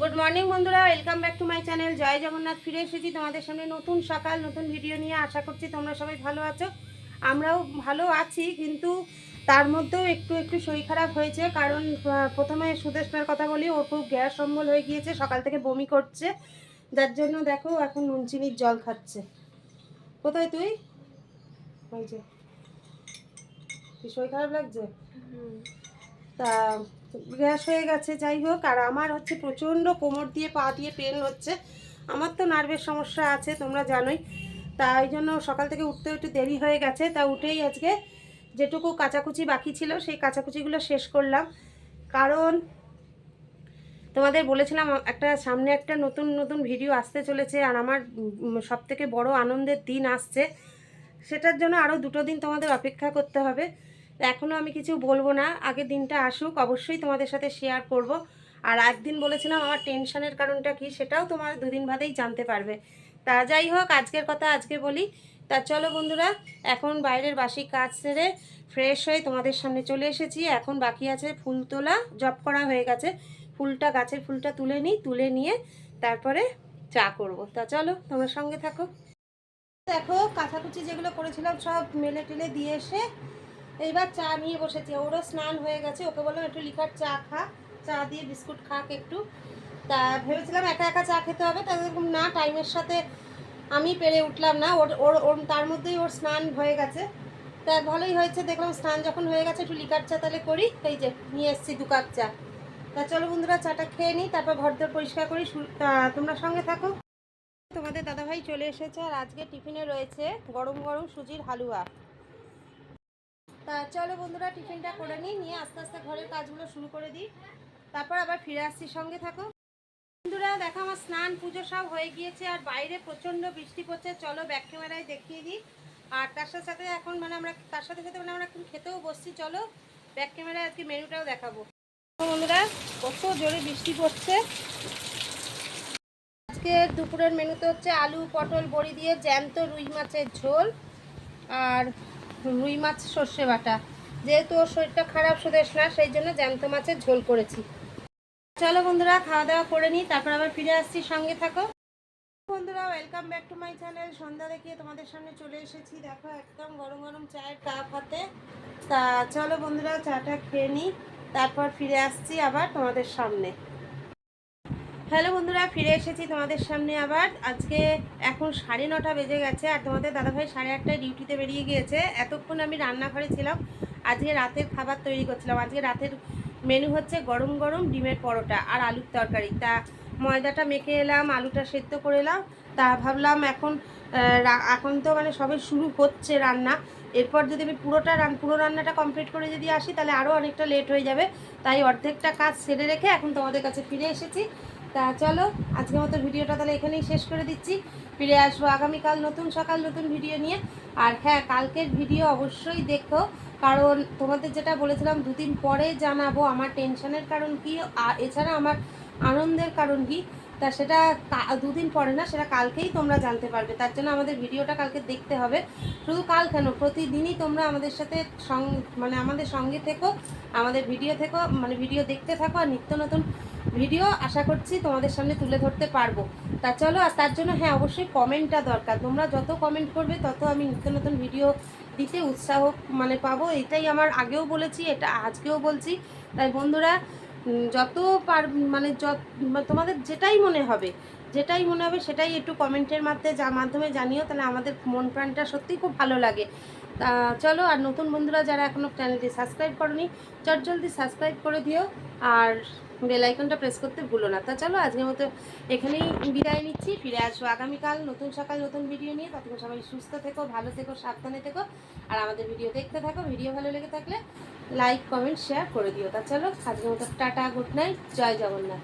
Good morning বন্ধুরা। Welcome back to my channel জয় জগন্নাথ ফিরে এসেছি তোমাদের সামনে নতুন সকাল, নতুন ভিডিও নিয়ে। আশা করছি তোমরা সবাই ভালো আছো। আমরাও ভালো আছি, কিন্তু তার মধ্যেও একটু একটু শরীর খারাপ হয়েছে। কারণ প্রথমে সুদেশনার কথা বলি ওর খুব গ্যাস অম্বল হয়ে গিয়েছে, সকাল থেকে বমি করছে। যার জন্য দেখো, এখন নুন চিনির জল খাচ্ছে। কোথায় তুই? কি শরীর খারাপ লাগছে? তা গ্যাস হয়ে গেছে, যাই হোক। আর আমার হচ্ছে প্রচণ্ড কোমর দিয়ে, পা দিয়ে পেন হচ্ছে। আমার তো নার্ভের সমস্যা আছে, তোমরা জানোই। তা তাই জন্য সকাল থেকে উঠতে একটু দেরি হয়ে গেছে। তা উঠেই আজকে যেটুকু কাচাকুচি বাকি ছিল, সেই কাচাকুচিগুলো শেষ করলাম। কারণ তোমাদের বলেছিলাম, একটা সামনে একটা নতুন নতুন ভিডিও আসতে চলেছে, আর আমার সব থেকে বড় আনন্দের দিন আসছে। সেটার জন্য আরও দুটো দিন তোমাদের অপেক্ষা করতে হবে। এখনও আমি কিছু বলব না। আগে দিনটা আসুক, অবশ্যই তোমাদের সাথে শেয়ার করব। আর একদিন বলেছিলাম আমার টেনশনের কারণটা কি সেটাও তোমার দুদিন বাদেই জানতে পারবে। তা যাই হোক, আজকের কথা আজকে বলি। তা চলো বন্ধুরা, এখন বাইরের বাসি কাজ সেরে ফ্রেশ হয়ে তোমাদের সামনে চলে এসেছি। এখন বাকি আছে ফুল তোলা জব করা হয়ে গেছে। ফুলটা, গাছের ফুলটা তুলে নিই, তুলে নিয়ে তারপরে চা করব। তা চলো, তোমার সঙ্গে থাকো। দেখো, কাঁচাকুচি যেগুলো করেছিলাম সব মেলে টেলে দিয়ে এসে এইবার চা নিয়ে বসেছে। ওরও স্নান হয়ে গেছে। ওকে বললাম, একটু লিকার চা খা। চা দিয়ে বিস্কুট খাক একটু। তা ভেবেছিলাম একা একা চা খেতে হবে। তা এরকম না, টাইমের সাথে আমি পেরে উঠলাম না। ওর ওর ওর, তার মধ্যেই ওর স্নান হয়ে গেছে। তা ভালোই হয়েছে। দেখলাম স্নান যখন হয়ে গেছে, একটু লিকার চা তাহলে করি। এই যে, নিয়ে এসেছি দু কাপ চা। তা চলো বন্ধুরা, চাটা খেয়ে নিই। তারপর ঘর দর পরিষ্কার করি। তোমরা সঙ্গে থাকো। তোমাদের দাদাভাই চলে এসেছে আর আজকে টিফিনে রয়েছে গরম গরম সুজির হালুয়া। তা চলো বন্ধুরা, টিফিনটা করে নিই, নিয়ে আস্তে আস্তে ঘরের কাজগুলো শুরু করে দিই। তারপর আবার ফিরে আসছি, সঙ্গে থাকো। বন্ধুরা, দেখো আমার স্নান, পুজো সব হয়ে গিয়েছে, আর বাইরে প্রচণ্ড বৃষ্টি পড়ছে। চলো ব্যাক ক্যামেরায় দেখিয়ে দিই। আর তার সাথে সাথে এখন মানে আমরা, তার সাথে সাথে মানে আমরা এখন খেতেও বসছি। চলো ব্যাক ক্যামেরায় আজকে মেনুটাও দেখাবো। বন্ধুরা, কত জোরে বৃষ্টি পড়ছে। আজকে দুপুরের মেনুতে হচ্ছে আলু, পটল, বড়ি দিয়ে জ্যান্ত রুই মাছের ঝোল। আর রুই মাছ, সর্ষে বাটা। যেহেতু ওর শরীরটা খারাপ সুদেশ না, সেই জন্য জ্যান্ত মাছের ঝোল করেছি। চলো বন্ধুরা, খাওয়া দাওয়া করে নিই, তারপর আবার ফিরে আসছি, সঙ্গে থাকো। বন্ধুরা welcome back to my channel সন্ধ্যা দেখিয়ে তোমাদের সামনে চলে এসেছি। দেখো, একদম গরম গরম চায়ের কাপ হাতে। তা চলো বন্ধুরা, চাটা খেয়ে নিই, তারপর ফিরে আসছি আবার তোমাদের সামনে। হ্যালো বন্ধুরা, ফিরে এসেছি তোমাদের সামনে আবার। আজকে এখন সাড়ে নটা বেজে গেছে আর তোমাদের দাদাভাই সাড়ে আটটায় ডিউটিতে বেরিয়ে গিয়েছে। এতক্ষণ আমি রান্নাঘরে ছিলাম, আজকে রাতের খাবার তৈরি করছিলাম। আজকে রাতের মেনু হচ্ছে গরম গরম ডিমের পরোটা আর আলুর তরকারি। তা ময়দাটা মেখে এলাম, আলুটা সেদ্ধ করে এলাম। তা ভাবলাম এখন এখন তো মানে সবে শুরু হচ্ছে রান্না। এরপর যদি আমি পুরোটা রান পুরো রান্নাটা কমপ্লিট করে যদি আসি, তাহলে আরও অনেকটা লেট হয়ে যাবে। তাই অর্ধেকটা কাজ সেরে রেখে এখন তোমাদের কাছে ফিরে এসেছি। তা চলো, আজকের মতো ভিডিওটা তাহলে এখানেই শেষ করে দিচ্ছি। ফিরে আসব আগামীকাল নতুন সকাল, নতুন ভিডিও নিয়ে। আর হ্যাঁ কালকের ভিডিও অবশ্যই দেখো, কারণ তোমাদের যেটা বলেছিলাম, দুদিন পরে জানাব আমার টেনশনের কারণ কি, আর এছাড়া আমার আনন্দের কারণ কি, তা সেটা দুদিন পরে না, সেটা কালকেই তোমরা জানতে পারবে। তার জন্য আমাদের ভিডিওটা কালকে দেখতে হবে। শুধু কাল কেন, প্রতিদিনই তোমরা আমাদের সাথে সং মানে আমাদের সঙ্গে থেকো, আমাদের ভিডিও থেকো মানে ভিডিও দেখতে থাকো, আর নিত্য নতুন ভিডিও আশা করছি তোমাদের সামনে তুলে ধরতে পারব। তা চলো, আর তার জন্য হ্যাঁ অবশ্যই কমেন্টটা দরকার। তোমরা যত কমেন্ট করবে, তত আমি নিত্য নতুন ভিডিও দিতে উৎসাহ মানে পাবো। এটাই আমার আগেও বলেছি, এটা আজকেও বলছি। তাই বন্ধুরা যত পার মানে যত মানে তোমাদের যেটাই মনে হবে, যেটাই মনে হবে সেটাই একটু কমেন্টের মাধ্যমে যা, মাধ্যমে জানিও, তাহলে আমাদের মন প্রাণটা সত্যিই খুব ভালো লাগে। তা চলো, আর নতুন বন্ধুরা যারা এখনও চ্যানেলটি সাবস্ক্রাইব করনি, চট জলদি সাবস্ক্রাইব করে দিও। আর বেল আইকনটা প্রেস করতে ভুলো না। তা চলো, আজকের মতো এখানেই বিদায় নিচ্ছি। ফিরে আসব আগামীকাল নতুন সকাল, নতুন ভিডিও নিয়ে। ততক্ষণ সবাই সুস্থ থেকো, ভালো থেকো, সাবধানে থেকো। আর আমাদের ভিডিও দেখতে থাকো ভিডিও ভালো লেগে থাকলে লাইক কমেন্ট শেয়ার করে দিও। তা চলো, আজকের মতো টাটা গুড নাইট জয় জগন্নাথ।